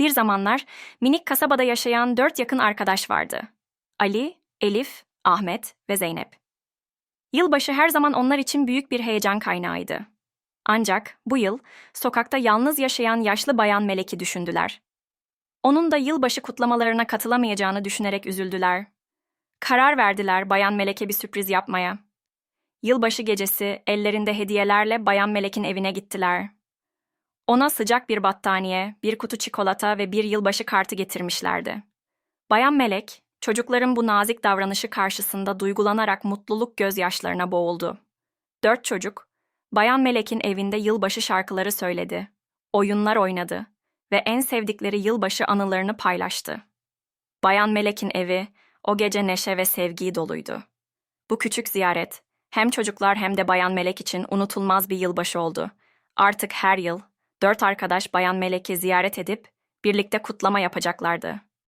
Bir zamanlar minik kasabada yaşayan dört yakın arkadaş vardı. Ali, Elif, Ahmet ve Zeynep. Yılbaşı her zaman onlar için büyük bir heyecan kaynağıydı. Ancak bu yıl sokakta yalnız yaşayan yaşlı bayan Melek'i düşündüler. Onun da yılbaşı kutlamalarına katılamayacağını düşünerek üzüldüler. Karar verdiler Bayan Melek'e bir sürpriz yapmaya. Yılbaşı gecesi ellerinde hediyelerle Bayan Melek'in evine gittiler. Ona sıcak bir battaniye, bir kutu çikolata ve bir yılbaşı kartı getirmişlerdi. Bayan Melek, çocukların bu nazik davranışı karşısında duygulanarak mutluluk gözyaşlarına boğuldu. Dört çocuk, Bayan Melek'in evinde yılbaşı şarkıları söyledi, oyunlar oynadı ve en sevdikleri yılbaşı anılarını paylaştı. Bayan Melek'in evi o gece neşe ve sevgi doluydu. Bu küçük ziyaret hem çocuklar hem de Bayan Melek için unutulmaz bir yılbaşı oldu. Artık her yıl dört arkadaş Bayan Melek'i ziyaret edip birlikte kutlama yapacaklardı.